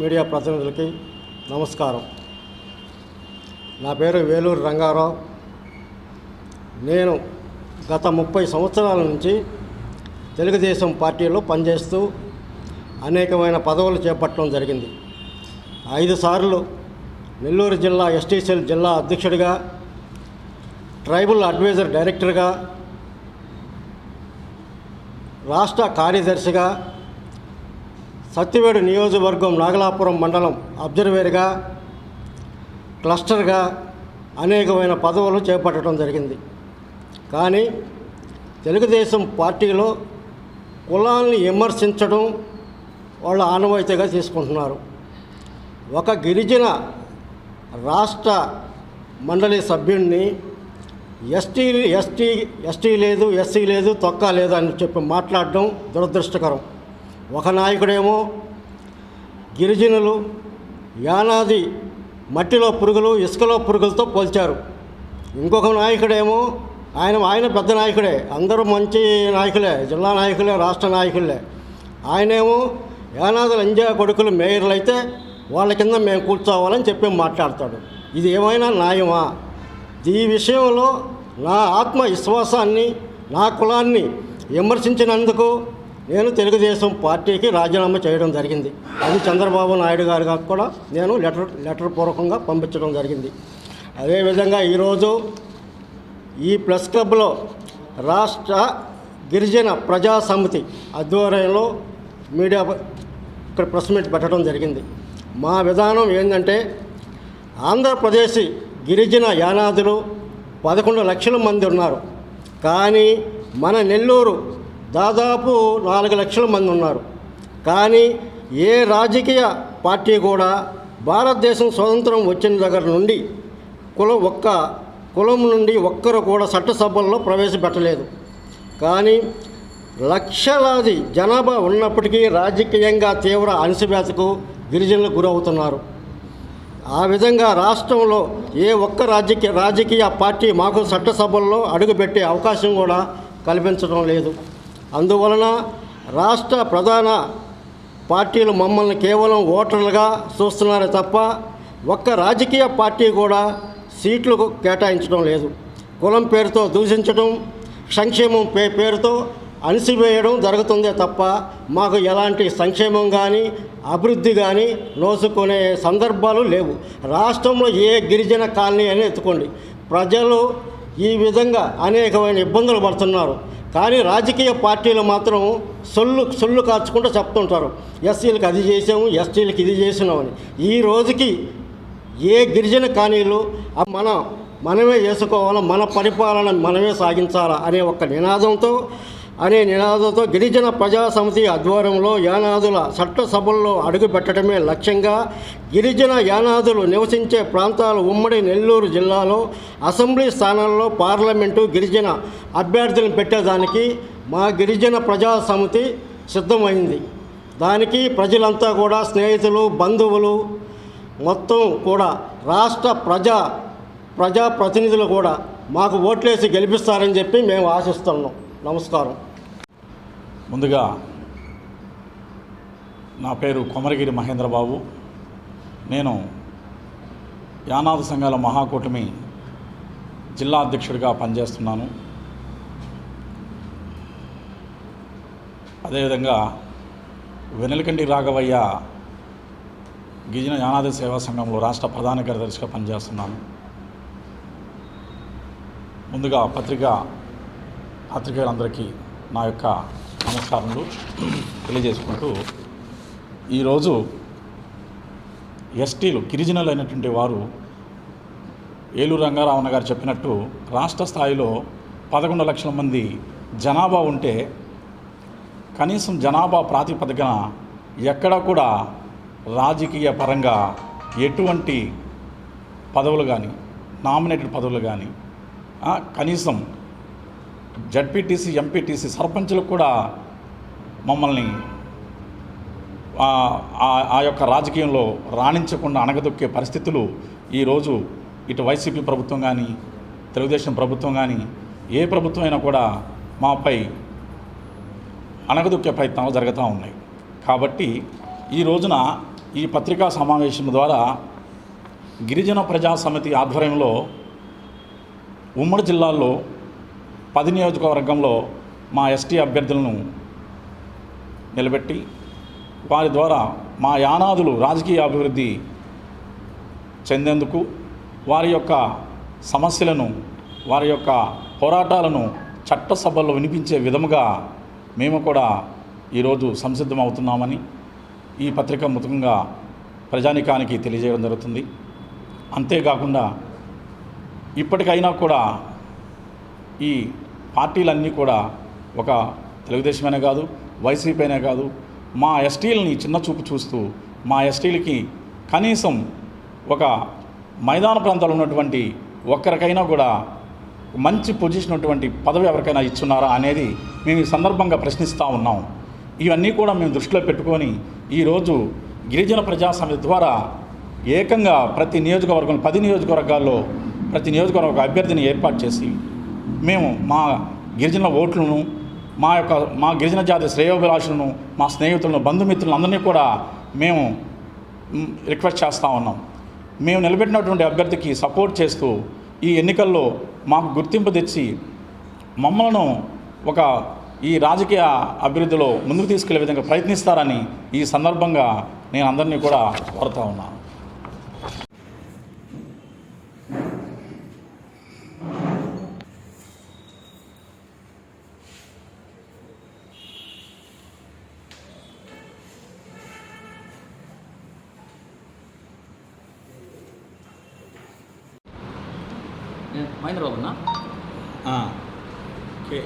Media ప్రతినిధులకి నమస్కారం. నా పేరు వేలూరు రంగారావు. నేను గత ముప్పై సంవత్సరాల నుంచి తెలుగుదేశం పార్టీలో పనిచేస్తూ అనేకమైన పదవులు చేపట్టడం జరిగింది. ఐదు సార్లు నెల్లూరు జిల్లా ఎస్టీసీఎల్ జిల్లా అధ్యక్షుడిగా ట్రైబల్ అడ్వైజర్ డైరెక్టర్గా రాష్ట్ర కార్యదర్శిగా సత్యవేడు నియోజకవర్గం నాగలాపురం మండలం అబ్జర్వేర్గా క్లస్టర్గా అనేకమైన పదవులు చేపట్టడం జరిగింది. కానీ తెలుగుదేశం పార్టీలో కులాల్ని విమర్శించడం వాళ్ళు ఆనవాయితీగా తీసుకుంటున్నారు ఒక గిరిజన రాష్ట్ర మండలి సభ్యుడిని ఎస్టీ ఎస్టీ ఎస్టీ లేదు ఎస్సీ లేదు తొక్క లేదు అని చెప్పి మాట్లాడడం దురదృష్టకరం. ఒక నాయకుడేమో గిరిజనులు యానాది మట్టిలో పురుగులు ఇసుకలో పురుగులతో పోల్చారు. ఇంకొక నాయకుడేమో ఆయన ఆయన పెద్ద నాయకుడే. అందరూ మంచి నాయకులే జిల్లా నాయకులే రాష్ట్ర నాయకులే. ఆయనేమో యానాదులు అంజా కొడుకులు మేయర్లు అయితే వాళ్ళ కింద మేము కూర్చోవాలని చెప్పి మాట్లాడతాడు. ఇది ఏమైనా న్యాయమా? ఈ విషయంలో నా ఆత్మ విశ్వాసాన్ని నా కులాన్ని విమర్శించినందుకు నేను తెలుగుదేశం పార్టీకి రాజీనామా చేయడం జరిగింది. అది చంద్రబాబు నాయుడు గారికి కూడా నేను లెటర్ లెటర్ పూర్వకంగా పంపించడం జరిగింది. అదేవిధంగా ఈరోజు ఈ ప్రెస్ క్లబ్లో రాష్ట్ర గిరిజన ప్రజా సమితి ఆధ్వర్యంలో మీడియా ఇక్కడ ప్రెస్ మీట్ పెట్టడం జరిగింది. మా విధానం ఏంటంటే ఆంధ్రప్రదేశ్ గిరిజన యానాదులు పదకొండు లక్షల మంది ఉన్నారు. కానీ మన నెల్లూరు దాదాపు నాలుగు లక్షల మంది ఉన్నారు. కానీ ఏ రాజకీయ పార్టీ కూడా భారతదేశం స్వతంత్రం వచ్చిన దగ్గర నుండి కులం ఒక్క కులం నుండి ఒక్కరు కూడా చట్టసభల్లో ప్రవేశపెట్టలేదు. కానీ లక్షలాది జనాభా ఉన్నప్పటికీ రాజకీయంగా తీవ్ర అణిసివేతకు గిరిజనులు గురవుతున్నారు. ఆ విధంగా రాష్ట్రంలో ఏ ఒక్క రాజకీయ రాజకీయ పార్టీ మాకు చట్టసభల్లో అడుగుపెట్టే అవకాశం కూడా కల్పించడం లేదు. అందువలన రాష్ట్ర ప్రధాన పార్టీలు మమ్మల్ని కేవలం ఓటర్లుగా చూస్తున్నారే తప్ప ఒక్క రాజకీయ పార్టీ కూడా సీట్లు కేటాయించడం లేదు. కులం పేరుతో దూషించడం సంక్షేమం పే పేరుతో అణిసివేయడం జరుగుతుందే తప్ప మాకు ఎలాంటి సంక్షేమం కానీ అభివృద్ధి కానీ నోసుకునే సందర్భాలు లేవు. రాష్ట్రంలో ఏ గిరిజన కాలనీ అని ఎత్తుకోండి. ప్రజలు ఈ విధంగా అనేకమైన ఇబ్బందులు పడుతున్నారు. కానీ రాజకీయ పార్టీలు మాత్రం సొల్లు సొల్లు కార్చుకుంటూ చెప్తుంటారు. ఎస్సీలకు అది చేసాము ఎస్టీలకు ఇది చేసినామని ఈ రోజుకి ఏ గిరిజన కానీలు ఆ మన మనమే చేసుకోవాలా మన పరిపాలన మనమే సాగించాలా అనే ఒక నినాదంతో అనే నినాదంతో గిరిజన ప్రజా సమితి ఆధ్వర్యంలో యానాదుల చట్టసభల్లో అడుగుపెట్టడమే లక్ష్యంగా గిరిజన యానాదులు నివసించే ప్రాంతాలు ఉమ్మడి నెల్లూరు జిల్లాలో అసెంబ్లీ స్థానాల్లో పార్లమెంటు గిరిజన అభ్యర్థులను పెట్టేదానికి మా గిరిజన ప్రజా సమితి సిద్ధమైంది. దానికి ప్రజలంతా కూడా స్నేహితులు బంధువులు మొత్తం కూడా రాష్ట్ర ప్రజా ప్రజాప్రతినిధులు కూడా మాకు ఓట్లేసి గెలిపిస్తారని చెప్పి మేము ఆశిస్తున్నాం. నమస్కారం. ముందుగా నా పేరు కొమరగిరి మహేంద్రబాబు. నేను యానాద సంఘాల మహాకూటమి జిల్లా అధ్యక్షుడిగా పనిచేస్తున్నాను. అదేవిధంగా వెనలకండి రాఘవయ్య గిరిజన యానాది సేవా సంఘంలో రాష్ట్ర ప్రధాన కార్యదర్శిగా పనిచేస్తున్నాను. ముందుగా పత్రికా పత్రికలందరికీ నా యొక్క నమస్కారములు తెలియజేసుకుంటూ ఈరోజు ఎస్టీలు గిరిజనులు అయినటువంటి వారు ఏలూరు రంగారావణ గారు చెప్పినట్టు రాష్ట్ర స్థాయిలో పదకొండు లక్షల మంది జనాభా ఉంటే కనీసం జనాభా ప్రాతిపదికన ఎక్కడ కూడా రాజకీయ పరంగా ఎటువంటి పదవులు కానీ నామినేటెడ్ పదవులు కానీ కనీసం జడ్పీటీసీ ఎంపీటీసీ సర్పంచులకు కూడా మమ్మల్ని ఆ ఆ- యొక్క రాజకీయంలో రాణించకుండా అణగదొక్కే పరిస్థితులు ఈరోజు ఇటు వైసీపీ ప్రభుత్వం కానీ తెలుగుదేశం ప్రభుత్వం కానీ ఏ ప్రభుత్వం అయినా కూడా మాపై అణగదొక్కే ప్రయత్నాలు జరుగుతూ ఉన్నాయి. కాబట్టి ఈ రోజున ఈ పత్రికా సమావేశం ద్వారా గిరిజన ప్రజా సమితి ఆధ్వర్యంలో ఉమ్మడి జిల్లాల్లో పది నియోజకవర్గంలో మా ఎస్టీ అభ్యర్థులను నిలబెట్టి వారి ద్వారా మా యానాదులు రాజకీయ అభివృద్ధి చెందేందుకు వారి యొక్క సమస్యలను వారి యొక్క పోరాటాలను చట్టసభల్లో వినిపించే విధముగా మేము కూడా ఈరోజు సంసిద్ధమవుతున్నామని ఈ పత్రిక ముఖంగా ప్రజానికానికి తెలియజేయడం జరుగుతుంది. అంతేకాకుండా ఇప్పటికైనా కూడా ఈ పార్టీలన్నీ కూడా ఒక తెలుగుదేశమనే కాదు వైసీపీనే కాదు మా ఎస్టీలని చిన్న చూపు చూస్తూ మా ఎస్టీలకి కనీసం ఒక మైదాన ప్రాంతాల్లో ఉన్నటువంటి ఒక్కరికైనా కూడా మంచి పొజిషన్ ఉన్నటువంటి పదవి ఎవరికైనా ఇచ్చున్నారా అనేది మేము ఈ సందర్భంగా ప్రశ్నిస్తూ ఉన్నాం. ఇవన్నీ కూడా మేము దృష్టిలో పెట్టుకొని ఈరోజు గిరిజన ప్రజా ద్వారా ఏకంగా ప్రతి నియోజకవర్గం పది నియోజకవర్గాల్లో ప్రతి నియోజకవర్గం అభ్యర్థిని ఏర్పాటు చేసి మేము మా గిరిజన ఓట్లను మా యొక్క మా గిరిజన జాతి శ్రేయోభిలాషులను మా స్నేహితులను బంధుమిత్రులను అందరినీ కూడా మేము రిక్వెస్ట్ చేస్తూ ఉన్నాం. మేము నిలబెట్టినటువంటి అభ్యర్థికి సపోర్ట్ చేస్తూ ఈ ఎన్నికల్లో మాకు గుర్తింపు తెచ్చి మమ్మల్ని ఒక ఈ రాజకీయ అభివృద్ధిలో ముందుకు తీసుకెళ్ళే విధంగా ప్రయత్నిస్తారని ఈ సందర్భంగా నేను అందరినీ కూడా కోరుతా ఉన్నాను. మహేంద్ర బాబునా ఓకే